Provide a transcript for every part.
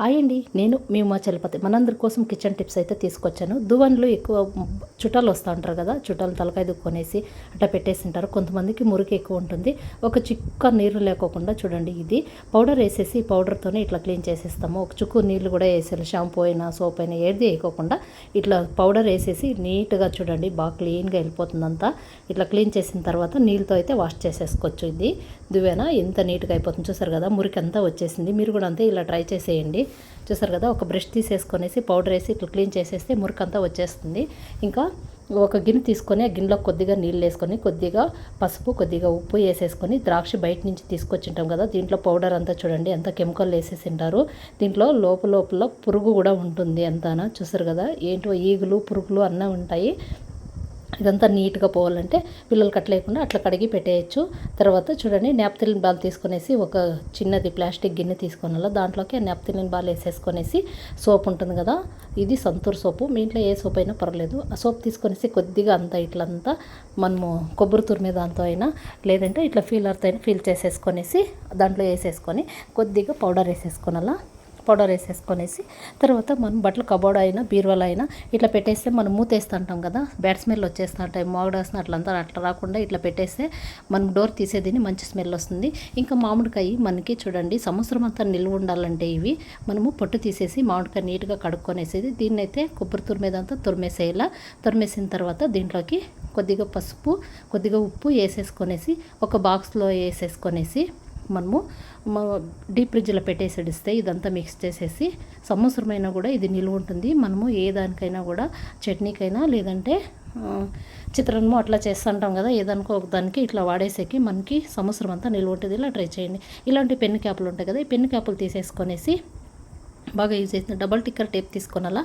Hi అండి. నేను మీ మా చలపతి. మనందరి కోసం కిచెన్ టిప్స్ అయితే తీసుకొచ్చాను. దువ్వన్లు ఎక్కువ చుట్టాలు వస్తూ ఉంటారు కదా చుట్టాలు తలకాయ దుక్కొనేసి అట్లా పెట్టేసి ఉంటారు. కొంతమందికి మురికి ఎక్కువ ఉంటుంది. ఒక చిక్క నీరు లేకోకుండా చూడండి ఇది. పౌడర్ వేసేసి పౌడర్తోనే ఇట్లా క్లీన్ చేసేస్తాము. ఒక చుక్కు నీళ్ళు కూడా వేసేయాలి. షాంపూ అయినా సోప్ అయినా ఏది వేయకోకుండా ఇట్లా పౌడర్ వేసేసి నీట్గా చూడండి. బాగా క్లీన్గా వెళ్ళిపోతుందంతా ఇట్లా క్లీన్ చేసిన తర్వాత నీళ్ళతో అయితే వాష్ చేసేసుకోవచ్చు ఇది. దువ్వెన ఎంత నీట్గా అయిపోతుంది చూసారు కదా మురికి అంతా వచ్చేసింది. మీరు కూడా అంతే ఇలా ట్రై చేసేయండి. చూసారు కదా ఒక బ్రష్ తీసేసుకొనేసి పౌడర్ వేసి ఇట్లా క్లీన్ చేసేస్తే మురికంతా వచ్చేస్తుంది. ఇంకా ఒక గిన్నె తీసుకొని ఆ గిన్నెలో కొద్దిగా నీళ్ళు వేసుకొని కొద్దిగా పసుపు కొద్దిగా ఉప్పు వేసేసుకొని ద్రాక్ష బయట నుంచి తీసుకొచ్చింటాం కదా దీంట్లో పౌడర్ అంతా చూడండి ఎంత కెమికల్ వేసేసి ఉంటారు దీంట్లో లోపల లోపల పురుగు కూడా ఉంటుంది అంతానా చూసారు కదా? ఏంటో ఈగులు పురుగులు అన్నీ ఉంటాయి. ఇదంతా నీట్గా పోవాలంటే పిల్లలు కట్టలేకుండా అట్లా కడిగి పెట్టేయచ్చు. తర్వాత చూడండి నాప్తిలిన్ బాల్ తీసుకునేసి ఒక చిన్నది ప్లాస్టిక్ గిన్నె తీసుకొని దాంట్లోకి ఆ నాప్తిలిన్ బాల్ వేసేసుకొనేసి సోప్ ఉంటుంది కదా ఇది సంతూర్ సోపు. మీ ఇంట్లో ఏ సోప్ అయినా పర్లేదు ఆ సోప్ తీసుకొనేసి కొద్దిగా అంతా ఇట్లంతా మనము కొబ్బరి తురిమే దాంతో అయినా లేదంటే ఇట్లా ఫీలర్తో అయినా ఫీల్ చేసేసుకొనేసి దాంట్లో వేసేసుకొని కొద్దిగా పౌడర్ వేసేసుకొనలా. పౌడర్ వేసేసుకొనేసి తర్వాత మనం బట్టలు కబోర్డ్ అయినా బీరువాలు అయినా ఇట్లా పెట్టేస్తే మనం మూతేస్తుంటాం కదా బ్యాడ్ స్మెల్ వచ్చేస్తూ ఉంటాయి మోగడాసిన అట్లంతా అట్లా రాకుండా ఇట్లా పెట్టేస్తే మనం డోర్ తీసేదిని మంచి స్మెల్ వస్తుంది. ఇంకా మామిడికాయ మనకి చూడండి సంవత్సరం అంతా నిల్వ ఉండాలంటే ఇవి మనము పొట్టు తీసేసి మామిడికాయ నీట్గా కడుక్కొనేసేది. దీన్ని అయితే కొబ్బరి తురిమేదంతా తురిమేసేయాల. తురిమేసిన తర్వాత దీంట్లోకి కొద్దిగా పసుపు కొద్దిగా ఉప్పు వేసేసుకొనేసి ఒక బాక్స్లో వేసేసుకొనేసి మనము డీప్ ఫ్రిడ్జ్లో పెట్టేసి ఇదంతా మిక్స్ చేసేసి సంవత్సరమైనా కూడా ఇది నిలువ ఉంటుంది. మనము ఏ దానికైనా కూడా చట్నీకైనా లేదంటే చిత్రము అట్లా చేస్తుంటాం కదా ఏదనుకో ఒక దానికి ఇట్లా వాడేసేకి మనకి సంవత్సరం అంతా నిల్వ ఉంటుంది. ఇలా ట్రై చేయండి. ఇలాంటి పెన్ను క్యాపులు ఉంటాయి కదా ఈ పెన్ను క్యాపులు తీసేసుకొనేసి బాగా యూజ్ అవుతుంది డబల్ టిక్కర్ టేప్ తీసుకున్నాలా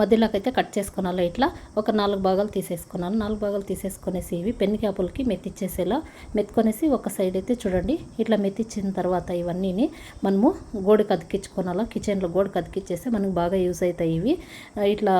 మధ్యలోకైతే కట్ చేసుకొనాలా ఇట్లా? ఒక నాలుగు భాగాలు తీసేసుకున్నాను. నాలుగు భాగాలు తీసేసుకునేసి ఇవి పెన్ క్యాపులకి మెత్తిచ్చేసేలా మెత్తుకొనేసి ఒక సైడ్ అయితే చూడండి. ఇట్లా మెత్తిచ్చిన తర్వాత ఇవన్నీని మనము గోడకి అతికించుకోనాలా? కిచెన్లో గోడకు అతికిచ్చేస్తే మనకు బాగా యూజ్ అవుతాయి ఇవి. ఇట్లా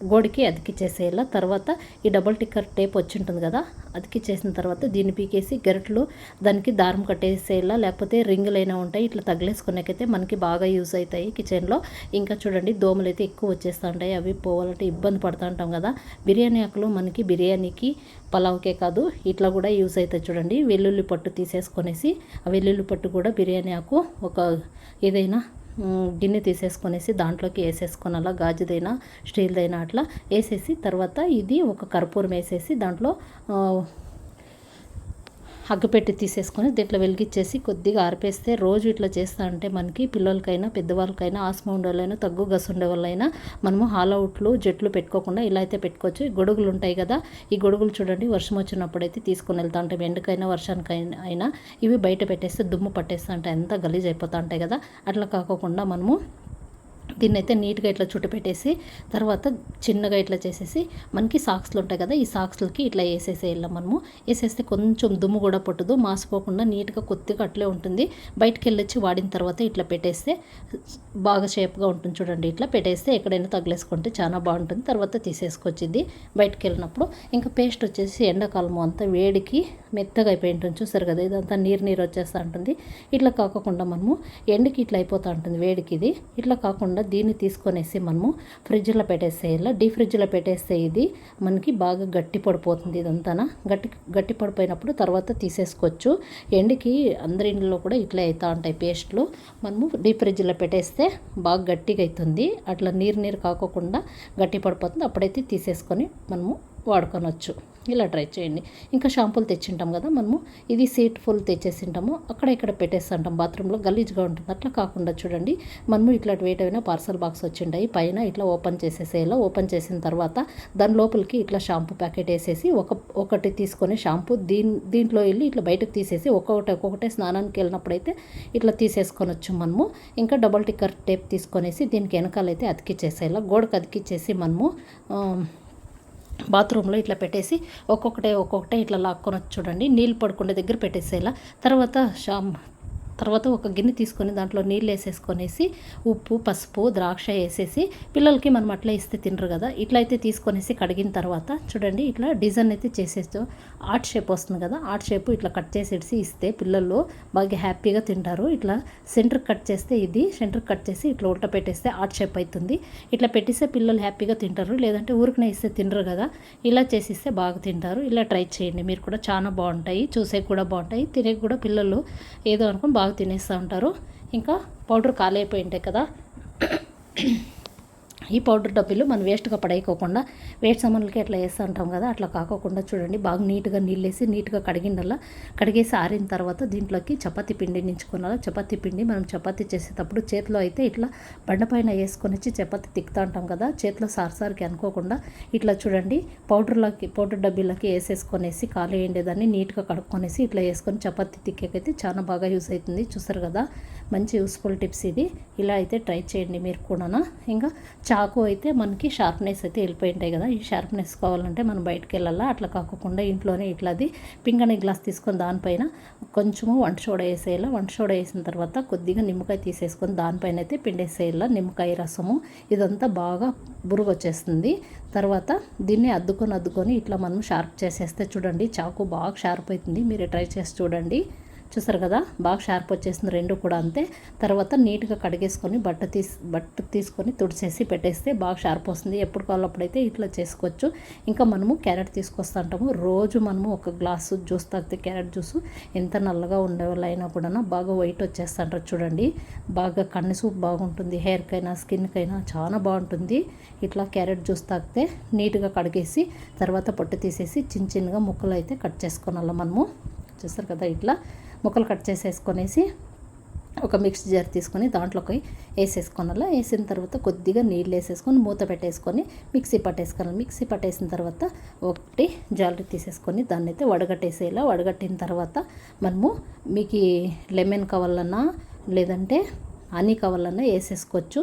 గోడికి అతికిచ్చేసేయాల. తర్వాత ఈ డబల్ టిక్కర్ టేప్ వచ్చి ఉంటుంది కదా అతికిచ్చేసిన తర్వాత దీన్ని పీకేసి గరిటలు దానికి దారం కట్టేసేలా లేకపోతే రింగులైనా ఉంటాయి ఇట్లా తగిలేసుకునేకైతే మనకి బాగా యూజ్ అవుతాయి కిచెన్లో. ఇంకా చూడండి దోమలు అయితే ఎక్కువ వచ్చేస్తూ ఉంటాయి అవి పోవాలంటే ఇబ్బంది పడుతూ ఉంటాం కదా. బిర్యానీ ఆకులు మనకి బిర్యానీకి పలావ్కే కాదు ఇట్లా కూడా యూజ్ అవుతాయి చూడండి. వెల్లుల్లి పట్టు తీసేసుకొనేసి ఆ వెల్లుల్లి పట్టు కూడా బిర్యానీ ఆకు ఒక ఏదైనా గిన్నె తీసేసుకొనేసి దాంట్లోకి వేసేసుకొనాలా గాజుదైనా స్టీల్దైనా అట్లా వేసేసి తర్వాత ఇది ఒక కర్పూరం వేసేసి దాంట్లో అగ్గిపెట్టి తీసేసుకొని దీంట్లో వెలిగించేసి కొద్దిగా ఆరిపేస్తే రోజు ఇట్లా చేస్తా అంటే మనకి పిల్లలకైనా పెద్దవాళ్ళకైనా ఆస్మా ఉండేవాళ్ళైనా తగ్గు గసు ఉండే వాళ్ళైనా మనము హాల్అవుట్లు జట్లు పెట్టుకోకుండా ఇలా అయితే పెట్టుకోవచ్చు. గొడుగులు ఉంటాయి కదా ఈ గొడుగులు చూడండి. వర్షం వచ్చినప్పుడు అయితే తీసుకొని వెళ్తా ఉంటాం ఎండకైనా వర్షానికైనా అయినా ఇవి బయట పెట్టేస్తే దుమ్ము పట్టేస్తా ఉంటాయి ఎంత గలీజ్ అయిపోతూ ఉంటాయి కదా. అట్లా కాకోకుండా మనము దీన్ని అయితే నీట్గా ఇట్లా చుట్టు పెట్టేసి తర్వాత చిన్నగా ఇట్లా చేసేసి మనకి సాక్స్లు ఉంటాయి కదా ఈ సాక్స్లకి ఇట్లా వేసేసేయాలి మనము. వేసేస్తే కొంచెం దుమ్ము కూడా పట్టదు మాసిపోకుండా నీట్గా కొద్దిగా అట్లే ఉంటుంది. బయటకు వెళ్ళొచ్చి వాడిన తర్వాత ఇట్లా పెట్టేస్తే బాగా షేప్గా ఉంటుంది చూడండి ఇట్లా పెట్టేస్తే ఎక్కడైనా తగిలేసుకుంటే చాలా బాగుంటుంది. తర్వాత తీసేసుకొచ్చింది బయటకు వెళ్ళినప్పుడు. ఇంకా పేస్ట్ వచ్చేసి ఎండాకాలం అంతా వేడికి మెత్తగా అయిపోయి ఉంటుంది. చూసారు కదా ఇదంతా నీరు నీరు వచ్చేస్తూ ఉంటుంది. ఇట్లా కాకుండా మనము ఎండకి ఇట్లా అయిపోతూ ఉంటుంది వేడికి ఇది. ఇట్లా కాకుండా దీన్ని తీసుకొనేసి మనము ఫ్రిడ్జ్లో పెట్టేసేయాలి డీ ఫ్రిడ్జ్లో పెట్టేస్తే ఇది మనకి బాగా గట్టి పడిపోతుంది ఇదంతా గట్టి గట్టి పడిపోయినప్పుడు తర్వాత తీసేసుకోవచ్చు. ఎండికి అందరి ఇంట్లో కూడా ఇట్లే అవుతూ ఉంటాయి పేస్ట్లు. మనము డీ ఫ్రిడ్జ్లో పెట్టేస్తే బాగా గట్టిగా అవుతుంది అట్లా నీరు నీరు కాకోకుండా గట్టి పడిపోతుంది. అప్పుడైతే తీసేసుకొని మనము వాడుకొనవచ్చు ఇలా ట్రై చేయండి. ఇంకా షాంపూలు తెచ్చింటాం కదా మనము. ఇది సీట్ ఫుల్ తెచ్చేసింటాము. అక్కడ ఇక్కడ పెట్టేస్తుంటాం బాత్రూంలో. గలీజ్గా ఉంటుంది. అట్లా కాకుండా చూడండి. మనము ఇట్లా వెయిట్ అయినా పార్సల్ బాక్స్ వచ్చింటాయి. పైన ఇట్లా ఓపెన్ చేసేసేలా ఓపెన్ చేసిన తర్వాత దాని లోపలికి ఇట్లా షాంపూ ప్యాకెట్ వేసేసి ఒక ఒకటి తీసుకొని షాంపూ దీని దీంట్లో వెళ్ళి ఇట్లా బయటకు తీసేసి ఒక్కొక్కటి ఒక్కొక్కటే స్నానానికి వెళ్ళినప్పుడు అయితే ఇట్లా తీసేసుకొనొచ్చు మనము. ఇంకా డబల్ టిక్కర్ టేప్ తీసుకొనేసి దీనికి వెనకాలైతే అతికిచ్చేసేలా గోడకు అతికిచ్చేసి మనము బాత్రూంలో ఇట్లా పెట్టేసి ఒక్కొక్కటే ఒక్కొక్కటే ఇట్లా లాక్కొని చూడండి. నీళ్ళు పడుకునే దగ్గర పెట్టేసేలా. తర్వాత షామ్ తర్వాత ఒక గిన్నె తీసుకొని దాంట్లో నీళ్ళు వేసేసుకొనేసి ఉప్పు పసుపు ద్రాక్ష వేసేసి పిల్లలకి మనం అట్లా ఇస్తే తినరు కదా. ఇట్లా అయితే తీసుకొనేసి కడిగిన తర్వాత చూడండి ఇట్లా డిజైన్ అయితే చేసేస్తూ ఆర్ట్ షేప్ వస్తుంది కదా. ఆర్ట్ షేప్ ఇట్లా కట్ చేసేసి ఇస్తే పిల్లలు బాగా హ్యాపీగా తింటారు. ఇట్లా సెంటర్ కట్ చేస్తే ఇది సెంటర్ కట్ చేసి ఇట్లా ఉల్ట పెట్టేస్తే ఆర్ట్ షేప్ అవుతుంది. ఇట్లా పెట్టిస్తే పిల్లలు హ్యాపీగా తింటారు. లేదంటే ఊరికనే ఇస్తే తినరు కదా. ఇలా చేసిస్తే బాగా తింటారు. ఇలా ట్రై చేయండి. మీరు కూడా చాలా బాగుంటాయి. చూసే కూడా బాగుంటాయి. తినే కూడా పిల్లలు ఏదో అనుకుని బాగా తినేస్తూ ఉంటారు. ఇంకా పౌడర్ కాలైపోయి ఉంటాయి కదా. ఈ పౌడర్ డబ్బీలు మనం వేస్ట్గా పడేయకోకుండా వేస్ట్ సామాన్లకి ఎట్లా వేస్తూ ఉంటాం కదా అట్లా కాకోకుండా చూడండి. బాగా నీట్గా నీళ్ళు వేసి నీట్గా కడిగిండల్లా కడిగేసి ఆరిన తర్వాత దీంట్లోకి చపాతీ పిండి నించుకోవాలి చపాతీ పిండి మనం చపాతీ చేసేటప్పుడు చేతిలో అయితే ఇట్లా బండపైన వేసుకొని వచ్చి చపాతీ తిక్కుతా ఉంటాం కదా చేతిలో సారసారికి అనుకోకుండా ఇట్లా చూడండి. పౌడర్లోకి పౌడర్ డబ్బీలకి వేసేసుకొనేసి ఖాళీ వేయండేదాన్ని నీట్గా కడుక్కొనేసి ఇట్లా వేసుకొని చపాతీ తిక్కేకైతే చాలా బాగా యూస్ అవుతుంది చూసారు కదా మంచి యూస్ఫుల్ టిప్స్ ఇది. ఇలా అయితే ట్రై చేయండి మీరు కూడా ఇంకా చాకు అయితే మనకి షార్ప్నెస్ అయితే వెళ్ళిపోయి ఉంటాయి కదా. ఈ షార్ప్నెస్ కావాలంటే మనం బయటకు వెళ్ళాలా? అట్లా కాకుండా ఇంట్లోనే ఇట్లాది పింగణి గ్లాస్ తీసుకొని దానిపైన కొంచెము వంట సోడా వేసేయాలా? వంట సోడా వేసిన తర్వాత కొద్దిగా నిమ్మకాయ తీసేసుకొని దానిపైన అయితే పిండేసేయాల? నిమ్మకాయ రసము ఇదంతా బాగా బురుగు వచ్చేస్తుంది. తర్వాత దీన్ని అద్దుకొని అద్దుకొని ఇట్లా మనం షార్ప్ చేసేస్తే చూడండి చాకు బాగా షార్ప్ అవుతుంది. మీరు ట్రై చేసి చూడండి. చూసారు కదా? బాగా షార్ప్ వచ్చేసింది రెండు కూడా అంతే. తర్వాత నీట్గా కడిగేసుకొని బట్ట తీసి బట్ట తీసుకొని తుడిచేసి పెట్టేస్తే బాగా షార్ప్ వస్తుంది. ఎప్పుడు కావాలప్పుడైతే ఇట్లా చేసుకోవచ్చు. ఇంకా మనము క్యారెట్ తీసుకొస్తుంటాము రోజు మనము ఒక గ్లాసు జ్యూస్ తాగితే క్యారెట్ జ్యూస్ ఎంత నల్లగా ఉండే అయినా కూడా బాగా వైట్ వచ్చేస్తుంటారు చూడండి. బాగా కన్ను సూప్ బాగుంటుంది. హెయిర్కైనా స్కిన్కైనా చాలా బాగుంటుంది. ఇట్లా క్యారెట్ జ్యూస్ తాగితే నీట్గా కడిగేసి తర్వాత పొట్టు తీసేసి చిన్న చిన్నగా ముక్కలు అయితే కట్ చేసుకోనాల మనము? చూస్తారు కదా ఇట్లా ముక్కలు కట్ చేసేసుకొనేసి ఒక మిక్స్ జార్ తీసుకొని దాంట్లోకి వేసేసుకోనాల. వేసిన తర్వాత కొద్దిగా నీళ్ళు వేసేసుకొని మూత పెట్టేసుకొని మిక్సీ పట్టేసుకోవాలి. మిక్సీ పట్టేసిన తర్వాత ఒకటి జాలరీ తీసేసుకొని దాన్ని అయితే వడగట్టేసేలా వడగట్టిన తర్వాత మనము మీకు లెమన్ కావాలన్నా లేదంటే హనీ కావాలన్నా వేసేసుకోవచ్చు.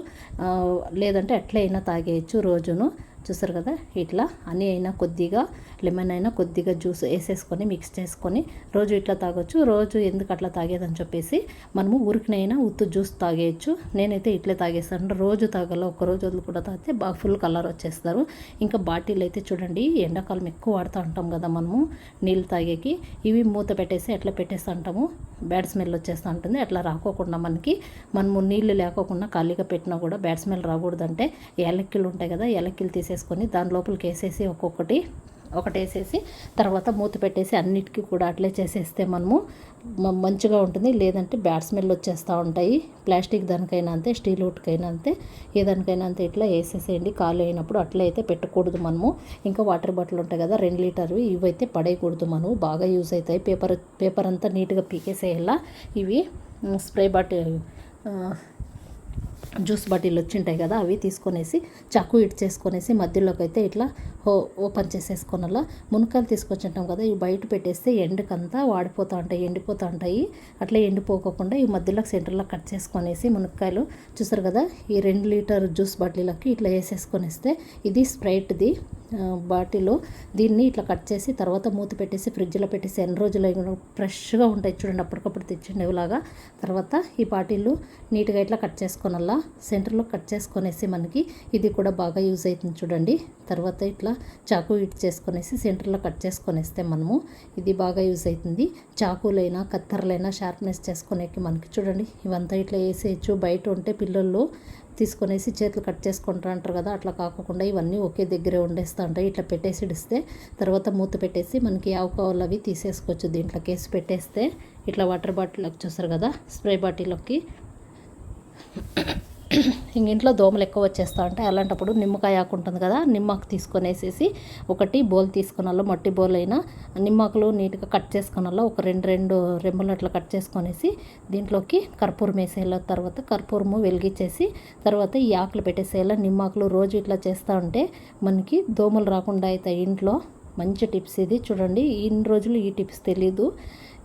లేదంటే అట్లయినా తాగేయచ్చు రోజును. చూసారు కదా? ఇట్లా హనీ అయినా కొద్దిగా లెమన్ అయినా కొద్దిగా జ్యూస్ వేసేసుకొని మిక్స్ చేసుకొని రోజు ఇట్లా తాగొచ్చు. రోజు ఎందుకు అట్లా తాగేదని చెప్పేసి మనము ఊరికినైనా ఉత్తు జ్యూస్ తాగేయచ్చు. నేనైతే ఇట్లే తాగేస్తాను. రోజు తాగల ఒక రోజు కూడా తాగితే బాగా ఫుల్ కలర్ వచ్చేస్తారు. ఇంకా బాటిల్ అయితే చూడండి ఎండాకాలం ఎక్కువ వాడుతూ ఉంటాం కదా మనము నీళ్ళు తాగేకి. ఇవి మూత పెట్టేసి ఎట్లా పెట్టేస్తూ ఉంటాము. బ్యాడ్ స్మెల్ వచ్చేస్తూ ఉంటుంది. అట్లా రాకోకుండా మనకి మనము నీళ్ళు లేకోకుండా ఖాళీగా పెట్టినా కూడా బ్యాడ్ స్మెల్ రాకూడదంటే ఏలక్కిలు ఉంటాయి కదా ఏలక్కిలు తీసేసుకొని దాని లోపలికి వేసేసి ఒక్కొక్కటి ఒకటి వేసేసి తర్వాత మూత పెట్టేసి అన్నిటికీ కూడా అట్లే చేసేస్తే మనము మంచిగా ఉంటుంది. లేదంటే బ్యాడ్ స్మెల్ వచ్చేస్తూ ఉంటాయి. ప్లాస్టిక్ దానికైనా అంతే స్టీల్ ఒకటికైనా అంతే ఏ దానికైనా అంతే. ఇట్లా వేసేసేయండి. ఖాళీ అయినప్పుడు అట్లా అయితే పెట్టకూడదు మనము. ఇంకా వాటర్ బాటిల్ ఉంటాయి కదా రెండు లీటర్వి ఇవైతే పడేయకూడదు మనము. బాగా యూజ్ అవుతాయి. పేపర్ పేపర్ అంతా నీట్గా పీకేసేయాల ఇవి స్ప్రే బాటిల్ జ్యూస్ బాటిల్ వచ్చింటాయి కదా అవి తీసుకొనేసి చాకు ఇటు చేసుకొనేసి మధ్యలోకి అయితే ఇట్లా హో ఓపెన్ చేసేసుకొనలా మునకాయలు తీసుకొచ్చింటాం కదా ఇవి బయట పెట్టేస్తే ఎండకంతా వాడిపోతూ ఉంటాయి ఎండిపోతూ ఉంటాయి అట్లా ఎండిపోకుండా ఈ మధ్యలో సెంటర్లో కట్ చేసుకొనేసి మునక్కాయలు చూసారు కదా ఈ రెండు లీటర్ జ్యూస్ బాటిల్కి ఇట్లా వేసేసుకొనిస్తే ఇది స్ప్రైట్ది. బాటిలో దీన్ని ఇట్లా కట్ చేసి తర్వాత మూత పెట్టేసి ఫ్రిడ్జ్లో పెట్టేసి ఎన్ని రోజులు ఫ్రెష్గా ఉంటాయి చూడండి అప్పటికప్పుడు తెచ్చిండేలాగా తర్వాత ఈ బాటిల్ నీట్గా ఇట్లా కట్ చేసుకోనల్లా సెంటర్లో కట్ చేసుకొనేసి మనకి ఇది కూడా బాగా యూజ్ అవుతుంది చూడండి. తర్వాత ఇట్లా చాకు ఇట్ చేసుకొనేసి సెంటర్లో కట్ చేసుకొనేస్తే మనము ఇది బాగా యూజ్ అవుతుంది. చాకులైనా కత్తెరలైనా షార్ప్నెస్ చేసుకునేకి మనకి చూడండి ఇవంతా ఇట్లా వేసేయచ్చు. బయట ఉంటే పిల్లలు తీసుకొనేసి చేతులు కట్ చేసుకుంటా అంటారు కదా అట్లా కాకుండా ఇవన్నీ ఒకే దగ్గరే ఉండేస్తూ ఉంటాయి ఇట్లా పెట్టేసి ఇడిస్తే తర్వాత మూత పెట్టేసి మనకి ఆవు అవి తీసేసుకోవచ్చు. దీంట్లో కేసి పెట్టేస్తే ఇట్లా వాటర్ బాటిల్లోకి చూస్తారు కదా స్ప్రే బాటిల్లోకి ఇంక ఇంట్లో దోమలు ఎక్కువ వచ్చేస్తూ ఉంటాయి అలాంటప్పుడు నిమ్మకాయ ఆకు ఉంటుంది కదా నిమ్మకు తీసుకునేసేసి ఒకటి బౌల్ తీసుకున్నాలో మట్టి బౌల్ అయినా నిమ్మకులు నీట్గా కట్ చేసుకున్నాలో ఒక రెండు రెండు రెమ్మలు అట్లా కట్ చేసుకొనేసి దీంట్లోకి కర్పూరం వేసేయాల తర్వాత కర్పూరము వెలిగించేసి తర్వాత ఈ ఆకులు పెట్టేసేయాల. నిమ్మకులు రోజు ఇట్లా చేస్తూ ఉంటే మనకి దోమలు రాకుండా అవుతాయి ఇంట్లో మంచి టిప్స్ ఇది. చూడండి ఇన్ని రోజులు ఈ టిప్స్ తెలీదు.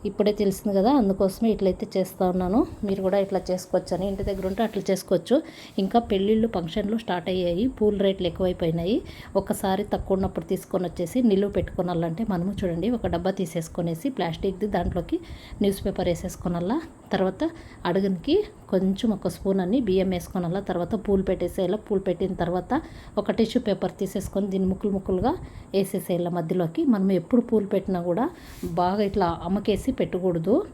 ఇప్పుడే తెలిసింది కదా అందుకోసమే ఇట్లయితే చేస్తూ ఉన్నాను. మీరు కూడా ఇట్లా చేసుకోవచ్చు అని ఇంటి దగ్గర ఉంటే అట్లా చేసుకోవచ్చు. ఇంకా పెళ్ళిళ్ళు ఫంక్షన్లు స్టార్ట్ అయ్యాయి. పూల రేట్లు ఎక్కువైపోయినాయి. ఒకసారి తక్కువ ఉన్నప్పుడు తీసుకొని వచ్చేసి నిలువ పెట్టుకోనాలంటే మనము చూడండి ఒక డబ్బా తీసేసుకొనేసి ప్లాస్టిక్ది దాంట్లోకి న్యూస్ పేపర్ వేసేసుకోనాలా తర్వాత అడుగునికి కొంచెం ఒక స్పూన్ అని బియ్యం వేసుకోనాలా తర్వాత పూలు పెట్టేసేయాల పూలు పెట్టిన తర్వాత ఒక టిష్యూ పేపర్ తీసేసుకొని దీన్ని ముక్కులు ముక్కులుగా వేసేసేయాల మధ్యలోకి. మనం ఎప్పుడు పూలు పెట్టినా కూడా బాగా ఇట్లా అమ్మకేసి పెట్టకూడదు.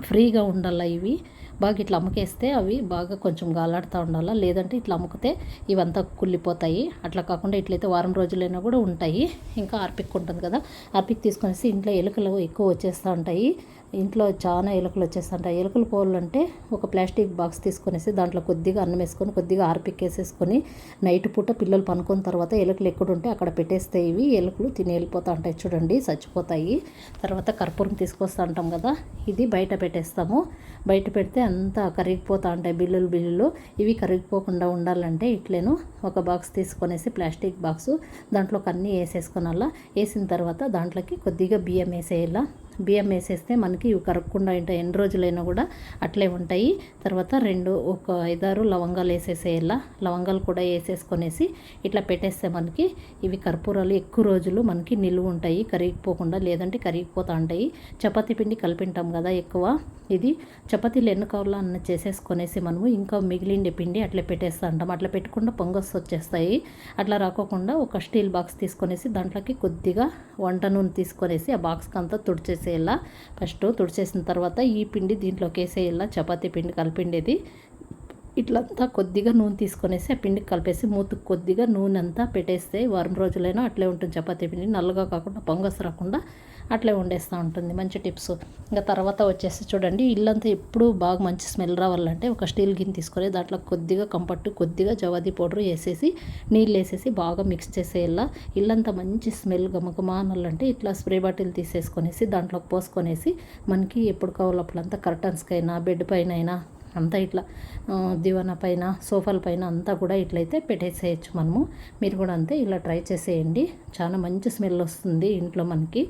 ఫ్రీగా ఉండాలా ఇవి? బాగా ఇట్లా అమ్మకేస్తే అవి బాగా కొంచెం గాలాడుతూ ఉండాలా? లేదంటే ఇట్లా అమ్ముకితే ఇవంతా కుళ్ళిపోతాయి. అట్లా కాకుండా ఇట్లయితే వారం రోజులైనా కూడా ఉంటాయి. ఇంకా ఆర్పిక్ ఉంటుంది కదా. ఆర్పిక్ తీసుకొనేసి ఇంట్లో ఎలుకలు ఎక్కువ వచ్చేస్తూ ఉంటాయి. ఇంట్లో చాలా ఎలుకలు వచ్చేస్తుంటాయి ఎలుకలు పోవాలంటే ఒక ప్లాస్టిక్ బాక్స్ తీసుకొనేసి దాంట్లో కొద్దిగా అన్నం వేసుకొని కొద్దిగా ఆర్పిక్కేసేసుకొని నైట్ పూట పిల్లలు పనుకున్న తర్వాత ఎలుకలు ఎక్కడుంటే అక్కడ పెట్టేస్తే ఇవి ఎలుకలు తిని వెళ్ళిపోతూ ఉంటాయి చూడండి చచ్చిపోతాయి. తర్వాత కర్పూరం తీసుకొస్తూ ఉంటాం కదా ఇది బయట పెట్టేస్తాము. బయట పెడితే అంతా కరిగిపోతూ ఉంటాయి బిల్లులు బిల్లులు. ఇవి కరిగిపోకుండా ఉండాలంటే ఇట్లేను ఒక బాక్స్ తీసుకొనేసి ప్లాస్టిక్ బాక్సు దాంట్లోకి అన్నీ వేసేసుకున్నలా వేసిన తర్వాత దాంట్లోకి కొద్దిగా బియ్యం వేసేయాల. బియ్యం వేసేస్తే మనకి ఇవి కరగకుండా ఉంటాయి ఎన్ని రోజులైనా కూడా అట్లే ఉంటాయి. తర్వాత రెండు ఒక ఐదారు లవంగాలు వేసేసేయాల? లవంగాలు కూడా వేసేసుకొనేసి ఇట్లా పెట్టేస్తే మనకి ఇవి కర్పూరాలు ఎక్కువ రోజులు మనకి నిలువ ఉంటాయి కరిగిపోకుండా లేదంటే కరిగిపోతూ ఉంటాయి. చపాతీ పిండి కలిపింటాం కదా ఎక్కువ. ఇది చపాతీలు ఎన్ని కావాలో అన్న చేసేసుకొనేసి మనము ఇంకా మిగిలిండే పిండి అట్లా పెట్టేస్తూ ఉంటాం. అట్లా పెట్టకుండా పొంగస్ వచ్చేస్తాయి. అట్లా రాకోకుండా ఒక స్టీల్ బాక్స్ తీసుకొనేసి దాంట్లోకి కొద్దిగా వంట నూనె తీసుకొనేసి ఆ బాక్స్కి అంతా తుడిచేసేయాల ఫస్ట్ తుడిచేసిన తర్వాత ఈ పిండి దీంట్లోకి వేసేయాల? చపాతీ పిండి కలిపిండేది. ఇట్లంతా కొద్దిగా నూనె తీసుకొనేసి ఆ పిండికి కలిపేసి మూతుకు కొద్దిగా నూనె అంతా పెట్టేస్తే వారం రోజులైనా అట్లే ఉంటుంది చపాతీ పిండి. నల్లగా కాకుండా పొంగస్ రాకుండా అట్లే వండేస్తూ ఉంటుంది. మంచి టిప్స్. ఇంకా తర్వాత వచ్చేసి చూడండి ఇల్లంతా ఎప్పుడు బాగా మంచి స్మెల్ రావాలంటే ఒక స్టీల్ గిన్నె తీసుకొని దాంట్లో కొద్దిగా కంపట్టు కొద్దిగా జవాది పౌడర్ వేసేసి నీళ్ళు వేసేసి బాగా మిక్స్ చేసేలా ఇల్లంతా మంచి స్మెల్ గమగమానాలంటే ఇట్లా స్ప్రే బాటిల్ తీసేసుకొనేసి దాంట్లోకి పోసుకొనేసి మనకి ఎప్పుడు కావాలో అప్పుడంతా కర్టన్స్కైనా బెడ్ పైన అయినా అంతా ఇట్లా దివానా పైన సోఫాల పైన అంతా కూడా ఇట్లయితే పెట్టేసేయచ్చు మనము. మీరు కూడా అంతే ఇలా ట్రై చేసేయండి. చాలా మంచి స్మెల్ వస్తుంది ఇంట్లో మనకి.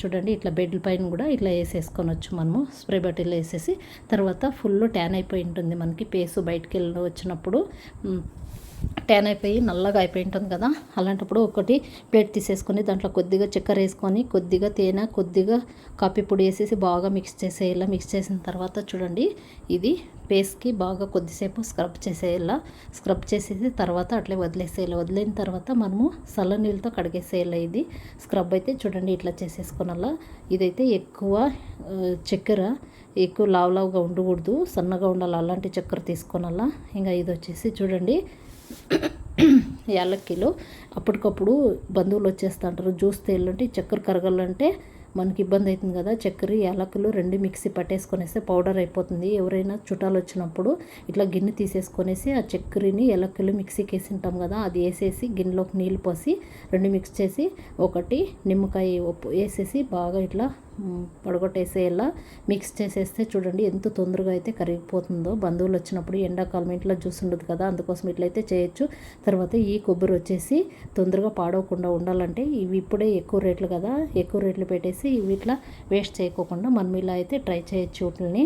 చూడండి ఇట్లా బెడ్ పైన కూడా ఇట్లా వేసేసుకొనొచ్చు మనము. స్ప్రే బాటిల్ వేసేసి తర్వాత ఫుల్ ట్యాన్ అయిపోయి ఉంటుంది మనకి. పేసు బయటికి వెళ్ళి వచ్చినప్పుడు. ట్యాన్ అయిపోయి నల్లగా అయిపోయి ఉంటుంది కదా. అలాంటప్పుడు ఒకటి ప్లేట్ తీసేసుకొని దాంట్లో కొద్దిగా చక్కెర వేసుకొని కొద్దిగా తేనె కొద్దిగా కాఫీ పొడి వేసేసి బాగా మిక్స్ చేసేలా మిక్స్ చేసిన తర్వాత చూడండి ఇది పేస్ట్కి బాగా కొద్దిసేపు స్క్రబ్ చేసేయాలా. స్క్రబ్ చేసేసి తర్వాత అట్లే వదిలేసేయాలి. వదిలిన తర్వాత మనము చల్ల నీళ్ళతో కడిగేసేయాలి ఇది. స్క్రబ్ అయితే చూడండి ఇట్లా చేసేసుకోనాల. ఇదైతే ఎక్కువ చక్కెర ఎక్కువ లావు లావుగా ఉండకూడదు. సన్నగా ఉండాలి అలాంటి చక్కెర తీసుకోనాలా. ఇంకా ఇది వచ్చేసి చూడండి యాలక్కిలో. అప్పటికప్పుడు బంధువులు వచ్చేస్తుంటారు. జ్యూస్ తేలంటే చక్కెర కరగాలంటే మనకి ఇబ్బంది అవుతుంది కదా. చక్కెర యాలకులు రెండు మిక్సీ పట్టేసుకొనేస్తే పౌడర్ అయిపోతుంది. ఎవరైనా చుట్టాలు వచ్చినప్పుడు ఇట్లా గిన్నె తీసేసుకొనేసి ఆ చక్కెరని యాలకులు మిక్సీకి వేసి ఉంటాం కదా. అది వేసేసి గిన్నెలోకి నీళ్ళు పోసి రెండు మిక్స్ చేసి ఒకటి నిమ్మకాయ ఉప్పు వేసేసి బాగా ఇట్లా పడగొట్టేసేలా మిక్స్ చేసేస్తే చూడండి ఎంత తొందరగా అయితే కరిగిపోతుందో. బంధువులు వచ్చినప్పుడు ఎండాకాలం ఇంట్లో జ్యూస్ ఉండదు కదా అందుకోసం ఇట్లయితే చేయొచ్చు. తర్వాత ఈ కొబ్బరి వచ్చేసి తొందరగా పాడవకుండా ఉండాలంటే ఇవి ఇప్పుడే ఎక్కువ రేట్లు కదా ఎక్కువ రేట్లు పెట్టేసి ఇవి ఇట్లా వేస్ట్ చేయకోకుండా మనం ఇలా అయితే ట్రై చేయొచ్చు వీటిని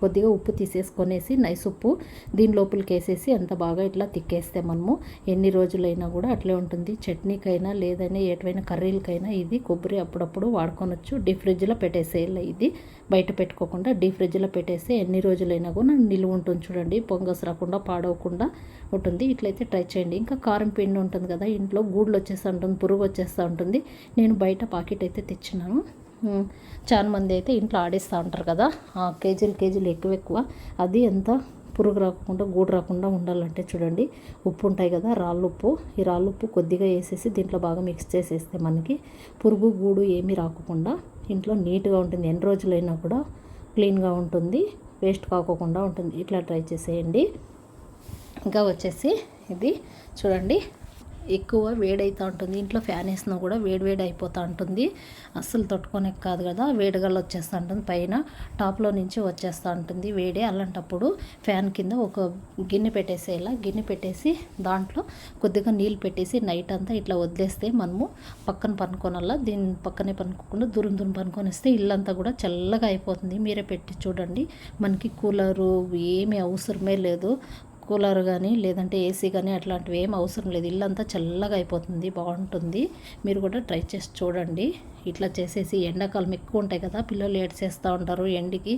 కొద్దిగా ఉప్పు తీసేసుకొనేసి నైస్ ఉప్పు దీని లోపలికి వేసేసి అంత బాగా ఇట్లా తిక్కేస్తే మనము ఎన్ని రోజులైనా కూడా అట్లే ఉంటుంది. చట్నీకైనా లేదైనా ఏటైనా కర్రీలకైనా ఇది కొబ్బరి అప్పుడప్పుడు వాడుకోనొచ్చు. డీ ఫ్రిడ్జ్లో పెట్టేసేయాలి ఇది. బయట పెట్టుకోకుండా డీ ఫ్రిడ్జ్లో పెట్టేస్తే ఎన్ని రోజులైనా కూడా నిలువ ఉంటుంది చూడండి. పొంగస్ రాకుండా పాడవకుండా ఉంటుంది. ఇట్లయితే ట్రై చేయండి. ఇంకా కారం పిండి ఉంటుంది కదా ఇంట్లో గూళ్ళు వచ్చేస్తూ ఉంటుంది పురుగు వచ్చేస్తూ ఉంటుంది. నేను బయట పాకెట్ అయితే తెచ్చినాను. చాలా మంది అయితే ఇంట్లో ఆడిస్తూ ఉంటారు కదా. కేజీలు కేజీలు ఎక్కువ ఎక్కువ అది ఎంత? పురుగు రాకుండా గూడు రాకుండా ఉండాలంటే చూడండి. ఉప్పు ఉంటాయి కదా రాళ్ళు ఉప్పు. ఈ రాళ్ళు ఉప్పు కొద్దిగా వేసేసి దీంట్లో బాగా మిక్స్ చేసేస్తే మనకి పురుగు గూడు ఏమీ రాకుండా ఇంట్లో నీట్గా ఉంటుంది. ఎన్ని రోజులైనా కూడా క్లీన్గా ఉంటుంది. వేస్ట్ కాకోకుండా ఉంటుంది. ఇట్లా ట్రై చేసేయండి. ఇంకా వచ్చేసి ఇది చూడండి. ఎక్కువ వేడైతూ ఉంటుంది. ఇంట్లో ఫ్యాన్ వేసినా కూడా వేడి వేడి అయిపోతూ ఉంటుంది. అస్సలు తట్టుకోనే కాదు కదా. వేడిగాలు వచ్చేస్తూ ఉంటుంది పైన. టాప్లో నుంచి వచ్చేస్తూ ఉంటుంది వేడి. అలాంటప్పుడు ఫ్యాన్ కింద ఒక గిన్నె పెట్టేసేలా గిన్నె పెట్టేసి దాంట్లో కొద్దిగా నీళ్ళు పెట్టేసి నైట్ అంతా ఇట్లా వదిలేస్తే మనము పక్కన పనుకోనల్లా దీని పక్కనే పనుకోకుండా దూరం దూరం పనుకొని వస్తే ఇల్లంతా కూడా చల్లగా అయిపోతుంది. మీరే పెట్టి చూడండి. మనకి కూలరు ఏమీ అవసరమే లేదు. కూలర్ కానీ లేదంటే ఏసీ కానీ అట్లాంటివి ఏం అవసరం లేదు. ఇల్లంతా చల్లగా అయిపోతుంది బాగుంటుంది. మీరు కూడా ట్రై చేసి చూడండి. ఇట్లా చేసేసి ఎండాకాలం ఎక్కువ ఉంటాయి కదా పిల్లలు ఏడ్చేస్తూ ఉంటారు ఎండికి.